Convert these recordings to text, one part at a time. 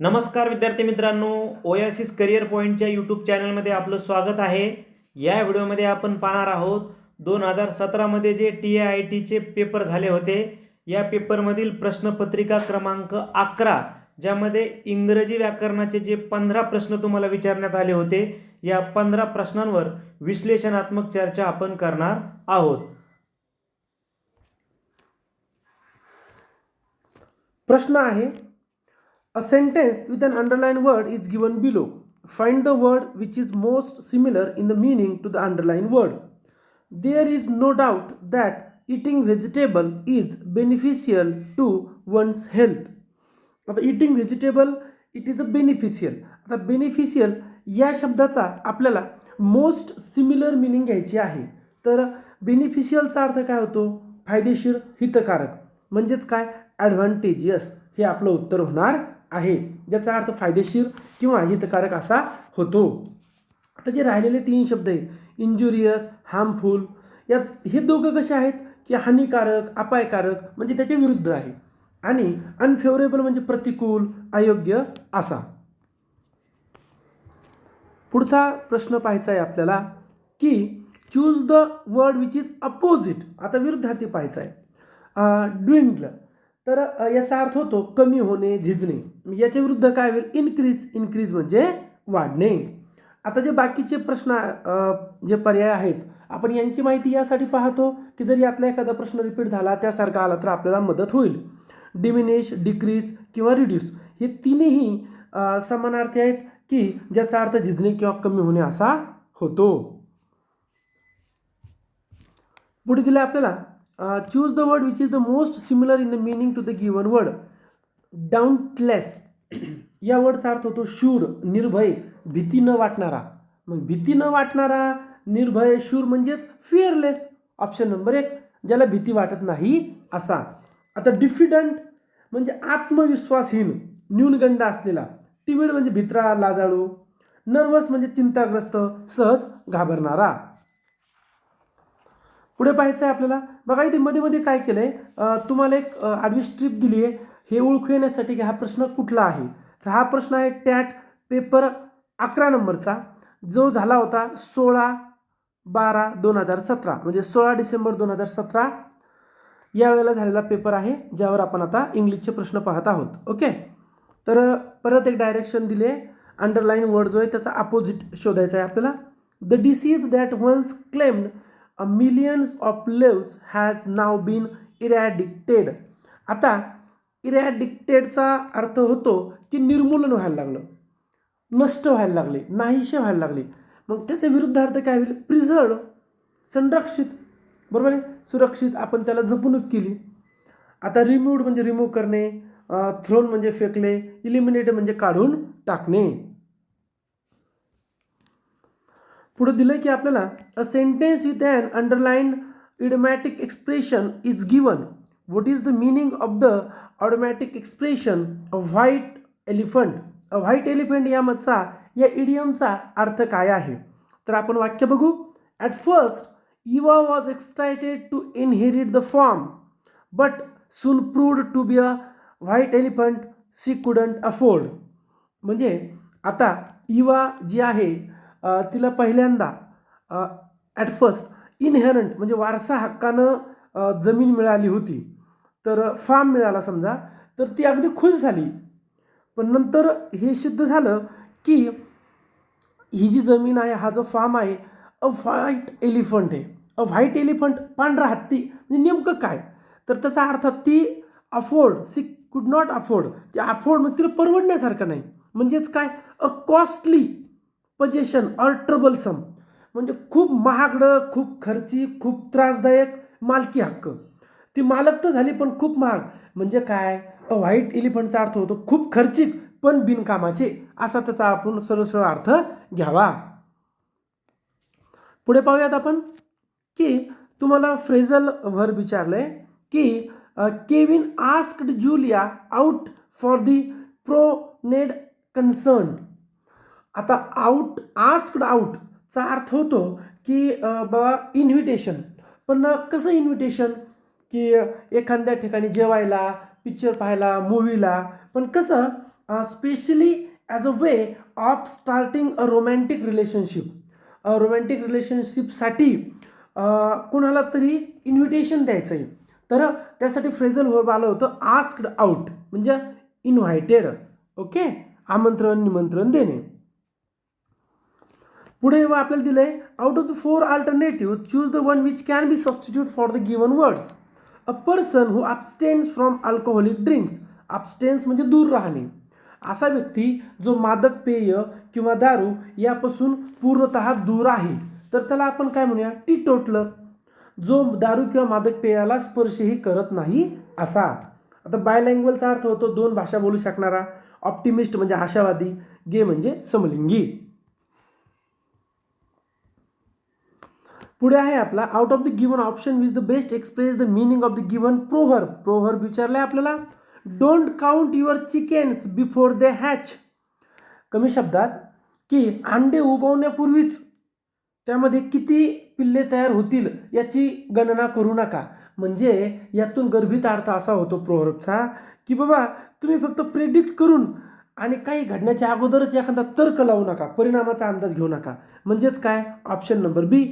नमस्कार विद्यार्थी मित्रांनो ओयासिस करिअर पॉईंटच्या यूट्यूब चॅनलमध्ये आपलं स्वागत आहे. या व्हिडिओमध्ये आपण पाहणार आहोत दोन हजार सतरामध्ये जे टी आय आय टीचे पेपर झाले होते या पेपरमधील प्रश्नपत्रिका क्रमांक अकरा ज्यामध्ये इंग्रजी व्याकरणाचे जे पंधरा प्रश्न तुम्हाला विचारण्यात आले होते या पंधरा प्रश्नांवर विश्लेषणात्मक चर्चा आपण करणार आहोत. प्रश्न आहे a sentence with an underline word is given below find the word which is most similar in the meaning to the underline word there is no doubt that eating vegetable is beneficial to one's health आता eating vegetable it is a beneficial आता beneficial या शब्दाचा आपल्याला most similar meaning घ्यायची आहे. तर बेनिफिशियलचा अर्थ काय होतो? फायदेशीर हितकारक. म्हणजेच काय? ॲडव्हान्टेजियस हे आपलं उत्तर होणार आहे ज्याचा अर्थ फायदेशीर किंवा हितकारक असा होतो. आता जे राहिलेले तीन शब्द आहेत इंजुरियस हार्मफुल या हे दोघं कसे आहेत? की हानिकारक अपायकारक म्हणजे त्याच्या विरुद्ध आहे. आणि अनफेवरेबल म्हणजे प्रतिकूल अयोग्य असा. पुढचा प्रश्न पाहायचा आहे आपल्याला की choose the word which is opposite आता विरुद्धार्थी पाहायचा आहे ड्विंडल तर याचा अर्थ होतो कमी होणे झिजणे. याच्या विरुद्ध काय होईल? इन्क्रीज इन्क्रीज म्हणजे वाढणे. आता जे बाकीचे प्रश्न जे पर्याय आहेत आपण यांची माहिती यासाठी पाहतो की जर यातला एखादा प्रश्न रिपीट झाला त्यासारखा आला तर आपल्याला मदत होईल. डिमिनिश डिक्रीज किंवा रिड्यूस हे तिन्ही समानार्थी आहेत की ज्याचा अर्थ झिजणे किंवा कमी होणे असा होतो. पुढे दिलं आपल्याला choose the word which is the most similar in the meaning to the given word dauntless या वर्डचा अर्थ होतो शूर निर्भय भीती न वाटणारा. मग भीती न वाटणारा निर्भय शूर म्हणजेच फिअरलेस ऑप्शन नंबर एक ज्याला भीती वाटत नाही असा. आता डिफिडंट म्हणजे आत्मविश्वासहीन न्यूनगंड असलेला. टिमिड म्हणजे भित्रा लाजाळू. नर्वस म्हणजे चिंताग्रस्त सहज घाबरणारा. पुढे पाहायचं आहे आपल्याला. बघा इथे मध्ये मध्ये काय केलं आहे तुम्हाला एक आडवी स्ट्रीप दिली आहे. हे ओळखू येण्यासाठी की हा प्रश्न कुठला आहे? तर हा प्रश्न आहे टॅट पेपर अकरा नंबरचा. जो झाला होता सोळा बारा दोन हजार सतरा. म्हणजे सोळा डिसेंबर दोन हजार सतरा. यावेळेला झालेला पेपर आहे ज्यावर आपण आता इंग्लिशचे प्रश्न पाहत आहोत. ओके? तर परत एक डायरेक्शन दिले अंडरलाईन वर्ड जो आहे त्याचा अपोजिट शोधायचा आहे आपल्याला. The disease that once claimed millions of lives has now been eradicated आता इरॅडिक्टेडचा अर्थ होतो की निर्मूलन व्हायला लागलं. नष्ट व्हायला लागले नाहीसे व्हायला लागले. मग त्याचा विरुद्धार्थ काय होईल? प्रिझर्व संरक्षित. बरोबर आहे? सुरक्षित. आपण त्याला जपणूक केली. आता रिमूव्ड म्हणजे रिमूव्ह करणे थ्रोन म्हणजे फेकले इलिमिनेट म्हणजे काढून टाकणे. पुढे दिलं की आपल्याला a sentence with an underline idiomatic expression is given what is the meaning of the automatic expression a white elephant a white elephant यामधचा या इडियमचा अर्थ काय आहे? तर आपण वाक्य बघू. At first Eva was excited to inherit the form but soon proved to be a white elephant she couldn't afford म्हणजे आता इवा जी आहे तिला पहिल्यांदा ॲट फर्स्ट इनहेरंट म्हणजे वारसा हक्कानं जमीन मिळाली होती. तर फार्म मिळाला समजा तर ती अगदी खुश झाली. पण नंतर हे सिद्ध झालं की ही जी जमीन आहे हा जो फार्म आहे अ व्हाईट एलिफंट आहे. अ व्हाईट एलिफंट पांढरा हत्ती म्हणजे नेमकं काय? तर त्याचा अर्थ ती afford she could not afford ते अफोर्ड म्हणजे तिला परवडण्यासारखं नाही. म्हणजेच काय? A costly possession or troublesome म्हणजे खूप महागडं खूप खर्ची खूप त्रासदायक मालकी हक्क. ती मालक तर झाली पण खूप महाग. म्हणजे काय? व्हाईट एलिफंटचा अर्थ होतो खूप खर्चिक पण बिनकामाचे. असा त्याचा आपण सरळ अर्थ घ्यावा. पुढे पाहूयात आपण की तुम्हाला फ्रेझल व्हर विचारलंय की Kevin asked Julia out for the promenade concert. आता आउट आस्क्ड आउटचा अर्थ होतो की बाबा इन्व्हिटेशन पण कसं इन्व्हिटेशन की एखाद्या ठिकाणी जेवायला पिक्चर पाहायला मूवीला पण कसं specially as a way of starting a romantic relationship romantic रिलेशनशिपसाठी कोणाला तरी इन्व्हिटेशन द्यायचं आहे तर त्यासाठी फ्रेझल वर्ब आलं होतं आस्क्ड आउट म्हणजे इन्व्हायटेड ओके? आमंत्रण निमंत्रण देणे. पुढे व आपल्याला आहे out of the four alternative choose the one which can be substitute for the given words a person who abstains from alcoholic drinks abstains म्हणजे दूर राहणे. असा व्यक्ती जो मादक पेय किंवा दारू यापासून पूर्णतः दूर आहे. तर त्याला आपण काय म्हणूया? टी टोटलर जो दारू किंवा मादक पेयाला स्पर्शही करत नाही असा. आता बायलँग्वेजचा अर्थ होतो दोन भाषा बोलू शकणारा. ऑप्टिमिस्ट म्हणजे आशावादी गे म्हणजे समलिंगी. पुढे आहे आपला out of the given option which the best express the meaning of the given proverb proverb आहे आपल्याला don't count your chickens before they hatch कमी शब्दात की अंडे उबवण्यापूर्वीच त्यामध्ये किती पिल्ले तयार होतील याची गणना करू नका. म्हणजे यातून गर्भित अर्थ असा होतो प्रोव्हर्बचा की बाबा तुम्ही फक्त प्रेडिक्ट करून आणि काही घडण्याच्या अगोदरच एखादा तर्क लावू नका परिणामाचा अंदाज घेऊ नका. म्हणजेच काय? Option number B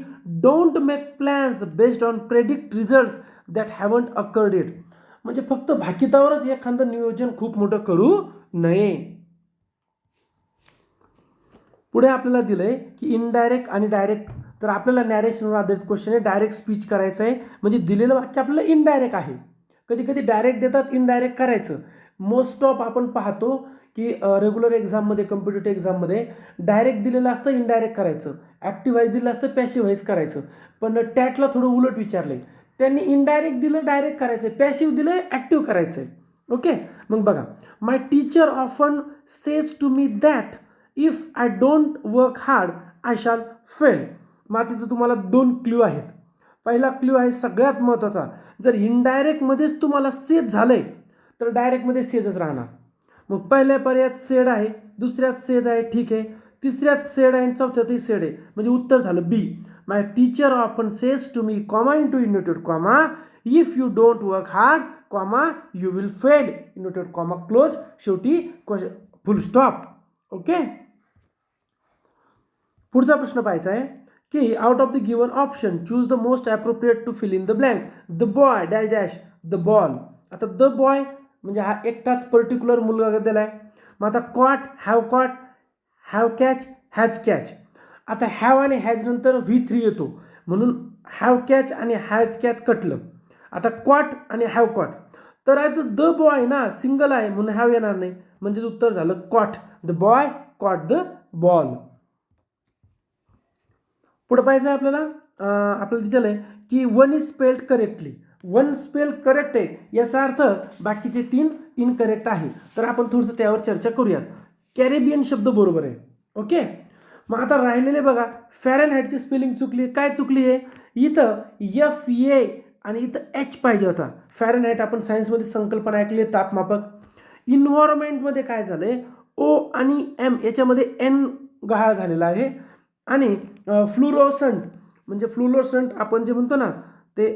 don't make plans based on predict results that haven't occurred it म्हणजे फक्त भाकितावरच एखादं नियोजन खूप मोठं करू नये. पुढे आपल्याला दिलंय की इनडायरेक्ट आणि डायरेक्ट तर आपल्याला नॅरेशनवर आधारित क्वेश्चन आहे. डायरेक्ट स्पीच करायचं आहे म्हणजे दिलेलं वाक्य आपल्याला इनडायरेक्ट आहे. कधी कधी डायरेक्ट देतात इनडायरेक्ट करायचं. मोस्ट ऑफ आपण पाहतो की रेग्युलर एक्झाममध्ये कम्पिटेटिव्ह एक्झाममध्ये डायरेक्ट दिलेलं असतं इनडायरेक्ट करायचं. ॲक्टिव्ह व्हाईस दिलं असतं पॅसिव्ह करायचं. पण टॅटला थोडं उलट विचारलं आहे त्यांनी इनडायरेक्ट दिलं डायरेक्ट करायचं आहे पॅसिव्ह दिलं ॲक्टिव्ह करायचं आहे ओके मग बघा. My teacher often says to me that if I don't work hard I shall fail मग तिथं तुम्हाला दोन क्ल्यू आहेत. पहिला क्ल्यू आहे सगळ्यात महत्त्वाचा. जर इनडायरेक्टमध्येच तुम्हाला सेज झालं आहे तर डायरेक्टमध्ये सेजच राहणार. मग पहिल्या पर्यायात सेड आहे दुसऱ्यात सेज आहे ठीक आहे. तिसऱ्यात सेड आहे आणि चौथ्यातही सेड आहे. म्हणजे उत्तर झालं B my teacher often says to me comma in to inverted comma if you don't work hard comma you will fade inverted comma close शेवटी फुल स्टॉप ओके पुढचा प्रश्न पाहायचा आहे की out of the given option choose the most appropriate to fill in the blank the boy dash dash the ball आता the boy म्हणजे हा एकटाच पर्टिक्युलर मुलगा दिला आहे. मग आता caught have caught have catch has catch आता हॅव आणि हॅज नंतर व्ही थ्री येतो. म्हणून हॅव कॅच आणि हॅज कॅच कटलं. आता कॉट आणि हॅव कॉट तर आहे द बॉय ना सिंगल आहे म्हणून हॅव येणार नाही. म्हणजे उत्तर झालं caught the boy caught the ball पुढं पाहिजे आहे आपल्याला. आपल्याला दिलेलं आहे की one is spelled correctly one spell correct आहे याचा अर्थ बाकीचे तीन इनकरेक्ट आहे. तर आपण थोडंसं त्यावर चर्चा करूयात. कॅरेबियन शब्द बरोबर आहे. ओके मग आता राहिलेले बघा फॅरन हाईटची स्पेलिंग चुकली आहे. काय चुकली आहे? इथं एफ ए आणि इथं एच पाहिजे होता. फॅरन हाईट आपण सायन्समध्ये संकल्पना ऐकली आहे तापमापक. इन्व्हायरमेंटमध्ये काय झालं आहे ओ आणि एम याच्यामध्ये एन गहाळ झालेला आहे. आणि फ्लुरोसंट म्हणजे फ्लुरोसंट आपण जे म्हणतो ना ते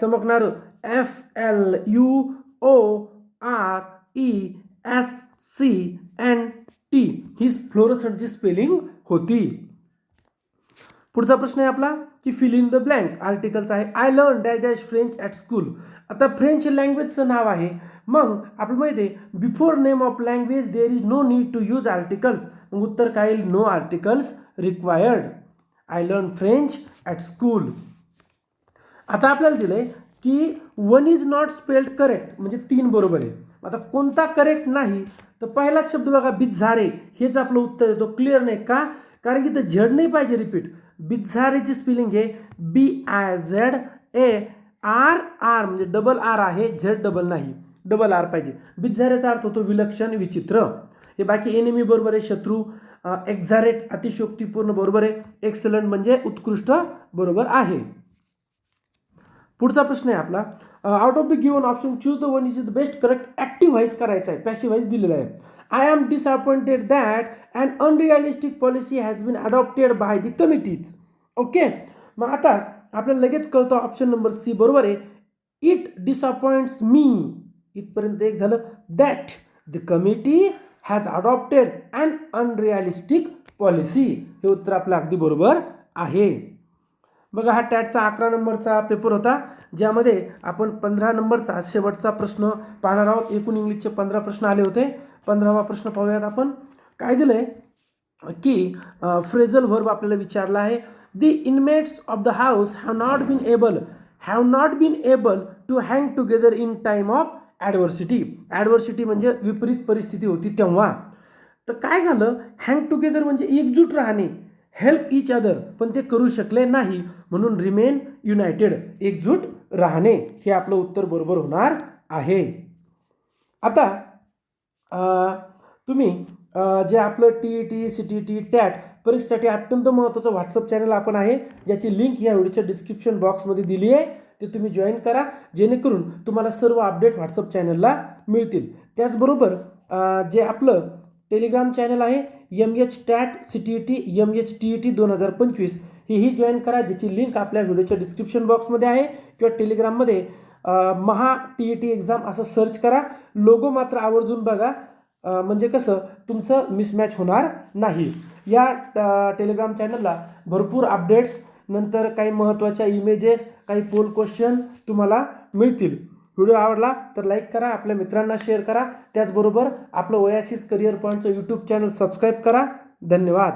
चमकणारं F L U O R E S C N T ही फ्लोरोसंटची स्पेलिंग होती. पुढचा प्रश्न आहे आपला की फिल इन द ब्लँक आर्टिकलचा आहे. I learn dash dash French at school आता फ्रेंच लँग्वेजचं नाव आहे. मग आपलं माहिती आहे before name of language there is no need to use articles मग उत्तर काय येईल? No articles required I learn French at school आता आपल्याला दिलं आहे की one is not spelled correct म्हणजे तीन बरोबर आहे. आता कोणता करेक्ट नाही तर पहिलाच शब्द बघा बिझारे. हेच आपलं उत्तर येतो क्लिअर नाही का? कारण की ते झेड नाही पाहिजे रिपीट बिझारेची स्पेलिंग आहे B I Z A R R म्हणजे डबल आर आहे झेड डबल नाही. डबल आर पाहिजे. बिझारेचा अर्थ होतो विलक्षण विचित्र. हे बाकी एनिमी बरोबर आहे शत्रू. एक्झारेट अतिशयोक्तीपूर्ण बरोबर आहे. एक्सलंट म्हणजे उत्कृष्ट बरोबर आहे. पुढचा प्रश्न आहे आपला. Out of the given option choose the one is the best correct active voice करायचा आहे. पॅसिव्ह व्हाईस दिलेला आहे. I am disappointed that and unrealistic policy has been adopted by the committees okay मग आता आपल्याला लगेच कळतो ऑप्शन नंबर सी बरोबर आहे. इट डिसअपॉइंट्स मी इथपर्यंत एक झालं. That the committee has adopted and unrealistic policy हे उत्तर आपलं अगदी बरोबर आहे. बघा हा टॅटचा अकरा नंबरचा पेपर होता ज्यामध्ये आपण पंधरा नंबरचा शेवटचा प्रश्न पाहणार आहोत. एकूण इंग्लिशचे पंधरा प्रश्न आले होते. पंधरावा प्रश्न पाहूयात आपण. काय दिलं आहे की फ्रेझल व्हर्ब आपल्याला विचारला आहे. The inmates of the house have not been able have not been able to hang together in time of adversity adversity म्हणजे विपरीत परिस्थिती होती तेव्हा. तर काय झालं? हँग टुगेदर म्हणजे एकजूट राहणे. हेल्प इच अदर पण ते करू शकले नाही म्हणून रिमेन युनायटेड एकजूट राहणे हे आपलं उत्तर बरोबर होणार आहे. आता तुम्ही जे आपलं T E T C T T TAT परीक्षेसाठी अत्यंत महत्त्वाचं व्हॉट्सअप चॅनल आपण आहे ज्याची लिंक या व्हिडिओच्या डिस्क्रिप्शन बॉक्समध्ये दिली आहे ते तुम्ही जॉईन करा जेणेकरून तुम्हाला सर्व अपडेट व्हॉट्सअप चॅनलला मिळतील. त्याचबरोबर जे आपलं टेलिग्राम चॅनल आहे M H TAT C T T M H T E T दोन हजार पंचवीस. ही जॉईन करा ज्याची लिंक आपल्या व्हिडिओच्या डिस्क्रिप्शन बॉक्समध्ये आहे किंवा टेलिग्राममध्ये Maha T E T exam असं सर्च करा. लोगो मात्र आवर्जून बघा. म्हणजे कसं तुमचं मिसमॅच होणार नाही. या टेलिग्राम चॅनलला भरपूर अपडेट्स नंतर काही महत्त्वाच्या इमेजेस काही पोल क्वेश्चन तुम्हाला मिळतील. व्हिडिओ आवडला तर लाईक करा आपल्या मित्रांना शेअर करा. त्याचबरोबर आपलं ओयासिस करिअर पॉईंटचं यूट्यूब चॅनल सबस्क्राईब करा. धन्यवाद.